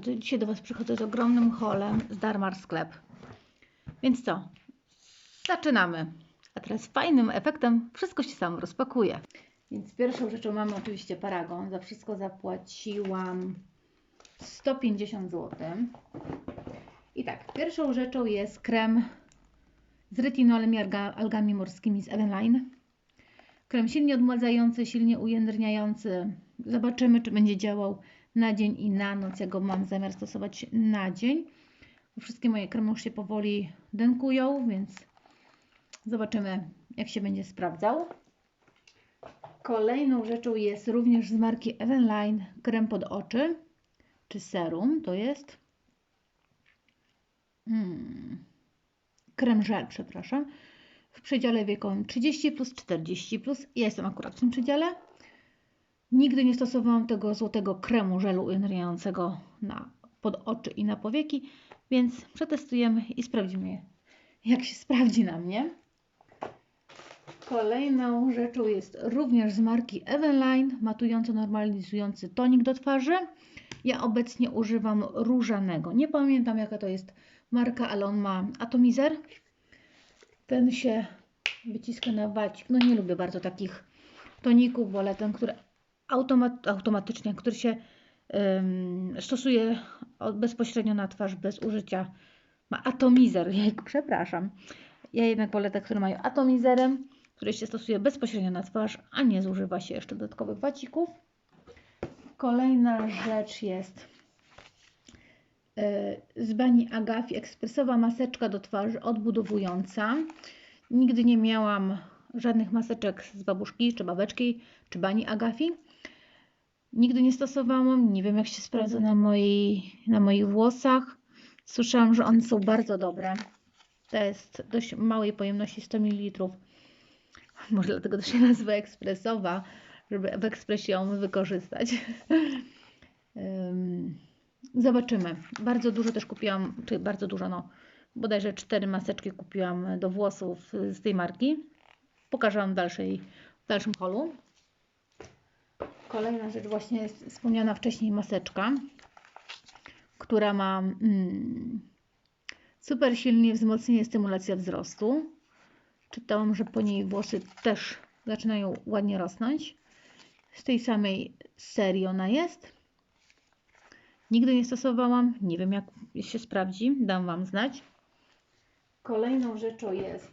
drodzy, dzisiaj do Was przychodzę z ogromnym holem z Darmar Sklep. Więc co? Zaczynamy. A teraz fajnym efektem wszystko się samo rozpakuje. Więc pierwszą rzeczą mamy oczywiście paragon. Za wszystko zapłaciłam 150 zł. I tak, pierwszą rzeczą jest krem z retinolem i alga, algami morskimi z Eveline. Krem silnie odmładzający, silnie ujędrniający. Zobaczymy, czy będzie działał na dzień i na noc. Ja go mam zamiar stosować na dzień. Wszystkie moje kremy już się powoli dękują, więc zobaczymy, jak się będzie sprawdzał. Kolejną rzeczą jest również z marki Eveline krem pod oczy, czy serum to jest. Hmm. Krem żel, przepraszam. W przedziale wiekowym 30 plus 40 plus. Ja jestem akurat w tym przedziale. Nigdy nie stosowałam tego złotego kremu żelu ujędrniającego na pod oczy i na powieki, więc przetestujemy i sprawdzimy, jak się sprawdzi na mnie. Kolejną rzeczą jest również z marki Eveline matująco normalizujący tonik do twarzy. Ja obecnie używam różanego. Nie pamiętam jaka to jest marka, ale on ma atomizer. Ten się wyciska na wacik. No nie lubię bardzo takich toników, wolę ten, który automat, automatycznie, który się ym, stosuje bezpośrednio na twarz, bez użycia. Ma atomizer, przepraszam. Ja jednak wolę te, które mają atomizerem, który się stosuje bezpośrednio na twarz, a nie zużywa się jeszcze dodatkowych wacików. Kolejna rzecz jest yy, z Bani Agafi ekspresowa maseczka do twarzy odbudowująca. Nigdy nie miałam żadnych maseczek z babuszki, czy babeczki, czy Bani Agafi. Nigdy nie stosowałam, nie wiem jak się sprawdza na, mojej, na moich włosach. Słyszałam, że one są bardzo dobre. To jest dość małej pojemności 100 ml. Może dlatego to się nazywa ekspresowa, żeby w ekspresie ją wykorzystać. Zobaczymy. Bardzo dużo też kupiłam, czy bardzo dużo, no bodajże cztery maseczki kupiłam do włosów z tej marki. Pokażę Wam w, dalszej, w dalszym holu. Kolejna rzecz właśnie jest wspomniana wcześniej maseczka, która ma mm, super silnie wzmocnienie stymulacja wzrostu. Czytałam, że po niej włosy też zaczynają ładnie rosnąć. Z tej samej serii ona jest. Nigdy nie stosowałam, nie wiem jak się sprawdzi, dam Wam znać. Kolejną rzeczą jest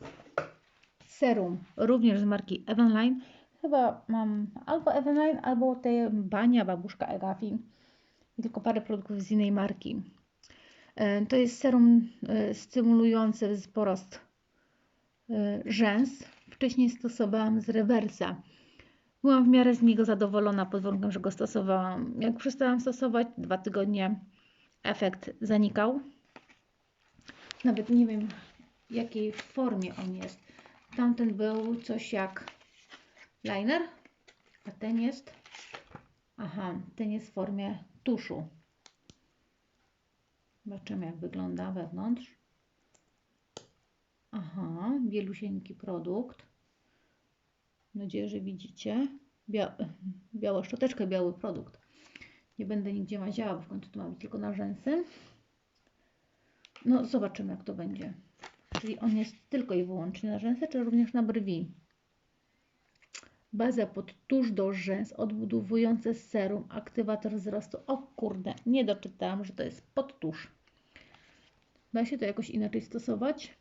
serum, również z marki Evenline Chyba mam albo Eveline, albo te Bania, Babuszka Agafi. I tylko parę produktów z innej marki. E, to jest serum e, stymulujące porost e, rzęs. Wcześniej stosowałam z rewersa. Byłam w miarę z niego zadowolona pod warunkiem, że go stosowałam. Jak przestałam stosować, dwa tygodnie efekt zanikał. Nawet nie wiem, w jakiej formie on jest. Tamten był coś jak liner, a ten jest, aha, ten jest w formie tuszu. Zobaczymy jak wygląda wewnątrz. Aha, bielusieńki produkt. Mam nadzieję, że widzicie. Bia biała szczoteczka, biały produkt. Nie będę nigdzie maziała, bo w końcu to ma być tylko na rzęsy. No, zobaczymy jak to będzie. Czyli on jest tylko i wyłącznie na rzęsy, czy również na brwi. Baza pod tusz do rzęs, odbudowujące serum, aktywator wzrostu. O kurde, nie doczytałam, że to jest pod tusz. Da się to jakoś inaczej stosować?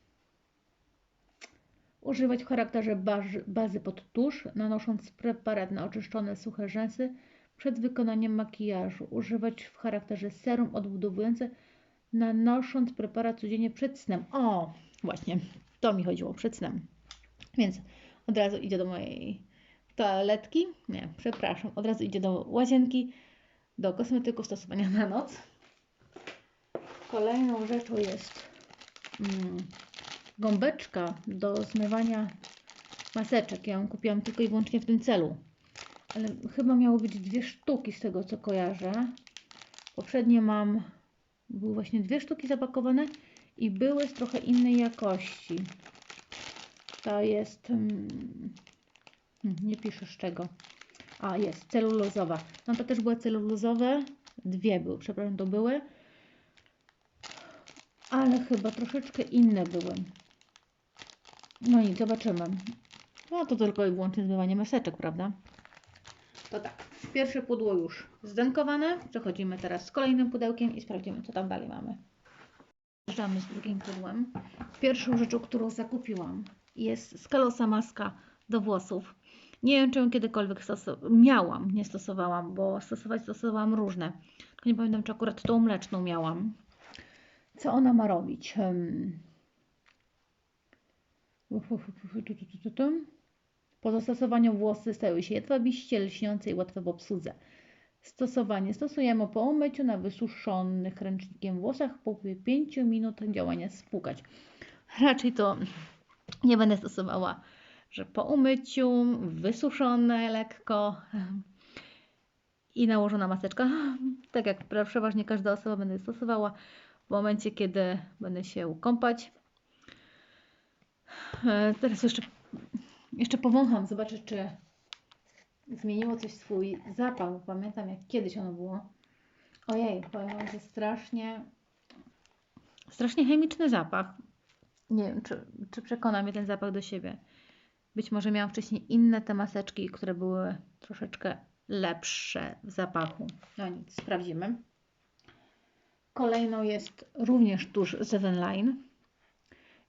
Używać w charakterze bazy, bazy pod tusz, nanosząc preparat na oczyszczone suche rzęsy przed wykonaniem makijażu. Używać w charakterze serum odbudowujące, nanosząc preparat codziennie przed snem. O, właśnie, to mi chodziło, przed snem. Więc od razu idzie do mojej toaletki, nie, przepraszam, od razu idzie do łazienki, do kosmetyków stosowania na noc. Kolejną rzeczą jest mm, gąbeczka do zmywania maseczek. Ja ją kupiłam tylko i wyłącznie w tym celu. Ale chyba miało być dwie sztuki z tego co kojarzę. Poprzednie mam, były właśnie dwie sztuki zapakowane i były z trochę innej jakości. To jest mm, nie piszę z czego. A, jest, celulozowa. No to też były celulozowe. Dwie były, przepraszam, to były. ale chyba troszeczkę inne były. No nic, zobaczymy. No to tylko i wyłącznie zmywanie maseczek, prawda? To tak, pierwsze pudło już zdenkowane. Przechodzimy teraz z kolejnym pudełkiem i sprawdzimy, co tam dalej mamy. Zjeżdżamy z drugim pudłem. Pierwszą rzeczą, którą zakupiłam jest skalosa maska do włosów. Nie wiem, czy ją kiedykolwiek. Miałam, nie stosowałam, bo stosować stosowałam różne. Tylko nie pamiętam, czy akurat tą mleczną miałam. Co ona ma robić? Hmm. Po zastosowaniu włosy stały się jedwabiście, lśniące i łatwe w obsłudze. Stosowanie. Stosujemy po umyciu na wysuszonych ręcznikiem włosach po upływie 5 minut działania spłukać. Raczej to nie będę stosowała, że po umyciu, wysuszone lekko i nałożona maseczka. Tak jak przeważnie każda osoba będę stosowała w momencie, kiedy będę się kąpać. E, Teraz jeszcze, jeszcze powącham, zobaczę, czy zmieniło coś swój zapach. Pamiętam, jak kiedyś ono było. Ojej, powiem Wam, że strasznie, strasznie chemiczny zapach. Nie wiem, czy, czy przekona mnie ten zapach do siebie. Być może miałam wcześniej inne te maseczki, które były troszeczkę lepsze w zapachu. No nic, sprawdzimy. Kolejną jest również tusz z Evenline.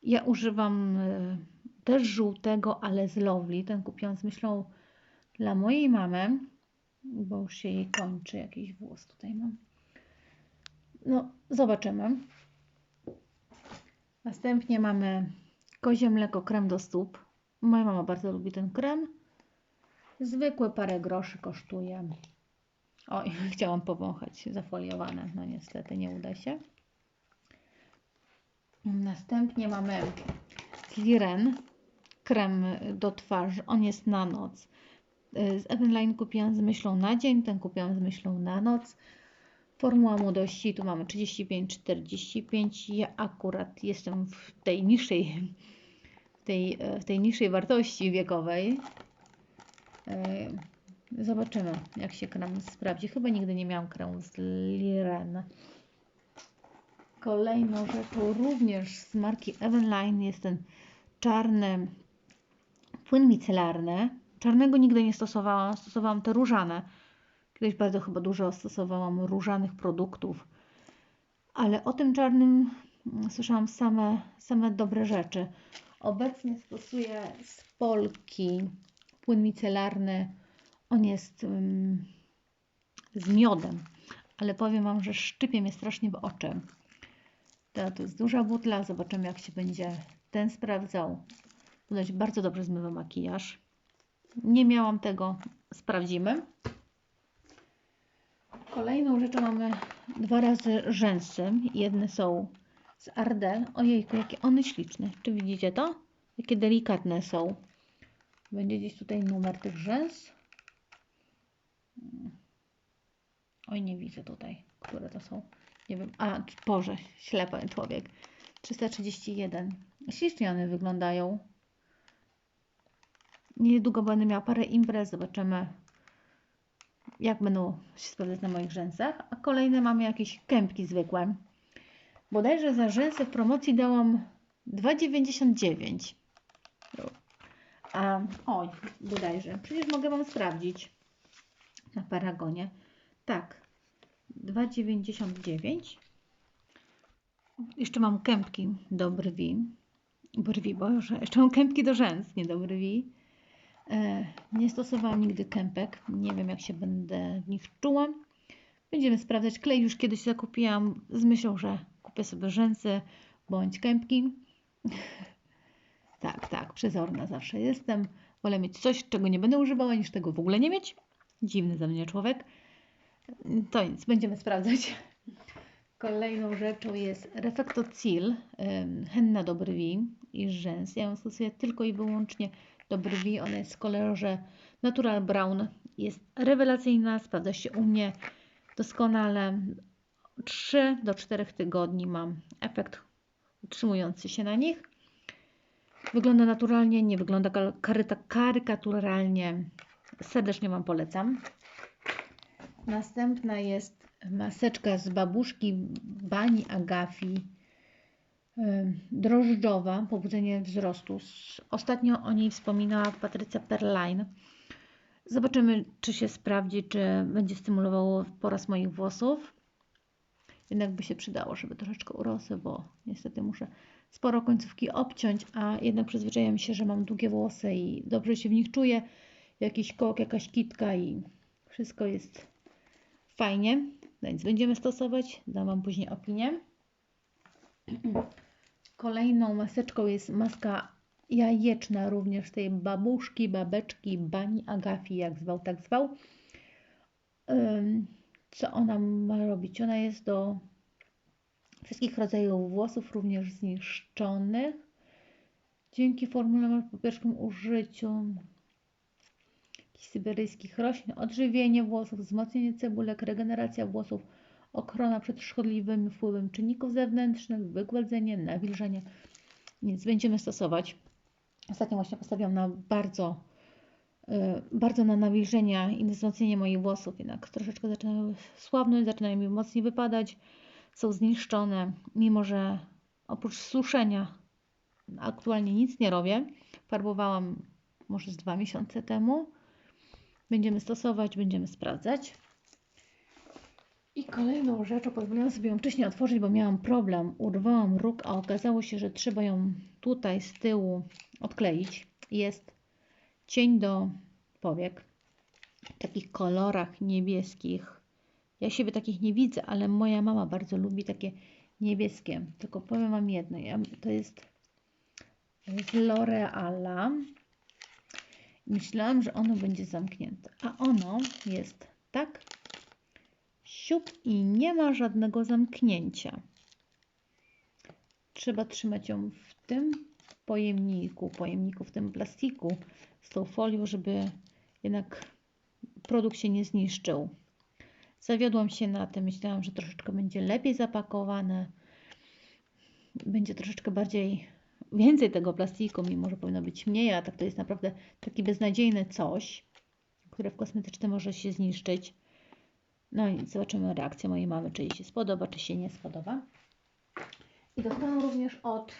Ja używam y, też żółtego, ale z Lovely. Ten kupiłam z myślą dla mojej mamy, bo już się jej kończy. Jakiś włos tutaj mam. No, zobaczymy. Następnie mamy kozie mleko, krem do stóp. Moja mama bardzo lubi ten krem. Zwykłe parę groszy kosztuje. Oj, chciałam powąchać zafoliowane. No niestety nie uda się. Następnie mamy Liren, krem do twarzy. On jest na noc. Z Evenline kupiłam z myślą na dzień, ten kupiłam z myślą na noc. Formuła młodości, tu mamy 35-45. Ja akurat jestem w tej niższej, tej, w tej niższej wartości wiekowej. Zobaczymy, jak się krem sprawdzi. Chyba nigdy nie miałam kremu z Liren. Kolejną rzeczą również z marki Evenline jest ten czarny płyn micelarny. Czarnego nigdy nie stosowałam, stosowałam te różane. Kiedyś bardzo chyba dużo stosowałam różanych produktów. Ale o tym czarnym słyszałam same, same dobre rzeczy. Obecnie stosuję z Polki płyn micelarny. On jest um, z miodem, ale powiem Wam, że szczypie mnie strasznie w oczy. To, to jest duża butla. Zobaczymy, jak się będzie ten sprawdzał. Ponoć bardzo dobrze zmywa makijaż. Nie miałam tego. Sprawdzimy. Kolejną rzeczą mamy dwa razy rzęsy. Jedne są z Ardell. Ojejku, jakie one śliczne. Czy widzicie to? Jakie delikatne są. Będzie gdzieś tutaj numer tych rzęs. Oj, nie widzę tutaj, które to są. Nie wiem. A, Boże, ślepy człowiek. 331. Ślicznie one wyglądają. Niedługo będę miała parę imprez. Zobaczymy, jak będą się sprawdzać na moich rzęsach. A kolejne mamy jakieś kępki zwykłe. Bodajże za rzęsy w promocji dałam 2,99. A, oj, bodajże. Przecież mogę Wam sprawdzić na Paragonie. Tak, 2,99. Jeszcze mam kępki do brwi. Brwi, Boże, jeszcze mam kępki do rzęs, nie do brwi. E, nie stosowałam nigdy kępek. Nie wiem, jak się będę w nich czuła. Będziemy sprawdzać. Klej już kiedyś zakupiłam z myślą, że kupię sobie rzęsy bądź kępki. tak, tak, przezorna zawsze jestem. Wolę mieć coś, czego nie będę używała, niż tego w ogóle nie mieć. Dziwny za mnie człowiek. To nic, będziemy sprawdzać. Kolejną rzeczą jest Reflectocil, henna do brwi i rzęs. Ja ją stosuję tylko i wyłącznie do brwi. Ona jest w kolorze Natural Brown. Jest rewelacyjna, sprawdza się u mnie doskonale. 3 do 4 tygodni mam efekt utrzymujący się na nich. Wygląda naturalnie, nie wygląda karykaturalnie. Serdecznie Wam polecam. Następna jest maseczka z babuszki Bani Agafi. drożdżowa, pobudzenie wzrostu. Ostatnio o niej wspominała Patrycja Perline. Zobaczymy, czy się sprawdzi, czy będzie stymulowało porast moich włosów. Jednak by się przydało, żeby troszeczkę urosły, bo niestety muszę sporo końcówki obciąć, a jednak przyzwyczaiłam się, że mam długie włosy i dobrze się w nich czuję. Jakiś kok, jakaś kitka i wszystko jest fajnie. Więc będziemy stosować. Dam Wam później opinię. Kolejną maseczką jest maska jajeczna, również tej babuszki, babeczki, bani, agafi, jak zwał, tak zwał. Co ona ma robić? Ona jest do wszystkich rodzajów włosów, również zniszczonych. Dzięki formule po pierwszym użyciu syberyjskich roślin, odżywienie włosów, wzmocnienie cebulek, regeneracja włosów, ochrona przed szkodliwym wpływem czynników zewnętrznych, wygładzenie, nawilżenie. Więc będziemy stosować. Ostatnio właśnie postawiłam na bardzo, bardzo na nawilżenie i wzmocnienie moich włosów, jednak troszeczkę zaczynają słabnąć, zaczynają mi mocniej wypadać, są zniszczone, mimo że oprócz suszenia aktualnie nic nie robię. Farbowałam może z dwa miesiące temu. Będziemy stosować, będziemy sprawdzać. I kolejną rzeczą, pozwoliłam sobie ją wcześniej otworzyć, bo miałam problem. Urwałam róg, a okazało się, że trzeba ją tutaj z tyłu odkleić. Jest cień do powiek w takich kolorach niebieskich. Ja siebie takich nie widzę, ale moja mama bardzo lubi takie niebieskie. Tylko powiem Wam jedno, ja, to jest z L'Oreala. Myślałam, że ono będzie zamknięte, a ono jest tak siup i nie ma żadnego zamknięcia. Trzeba trzymać ją w tym pojemniku, pojemniku w tym plastiku z tą folią, żeby jednak produkt się nie zniszczył. Zawiodłam się na tym, myślałam, że troszeczkę będzie lepiej zapakowane, będzie troszeczkę bardziej więcej tego plastiku, mimo że powinno być mniej, a tak to jest naprawdę taki beznadziejne coś, które w kosmetyczce może się zniszczyć. No i zobaczymy reakcję mojej mamy, czy jej się spodoba, czy się nie spodoba. I dostałam również od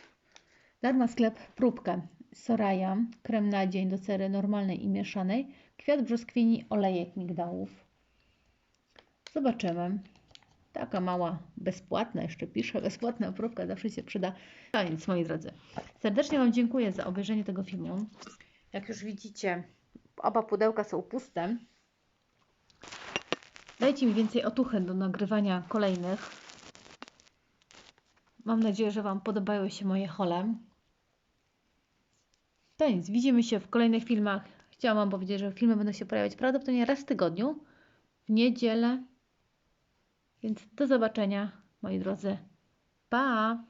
Darma Sklep próbkę Soraya, krem na dzień do cery normalnej i mieszanej, kwiat brzoskwini, olejek migdałów. Zobaczymy. Taka mała, bezpłatna, jeszcze piszę, bezpłatna próbka zawsze się przyda. A więc, moi drodzy, serdecznie Wam dziękuję za obejrzenie tego filmu. Jak już widzicie, oba pudełka są puste. Dajcie mi więcej otuchy do nagrywania kolejnych. Mam nadzieję, że Wam podobały się moje hole. To nic, widzimy się w kolejnych filmach. Chciałam Wam powiedzieć, że filmy będą się pojawiać prawdopodobnie raz w tygodniu, w niedzielę. Więc do zobaczenia, moi drodzy. Pa!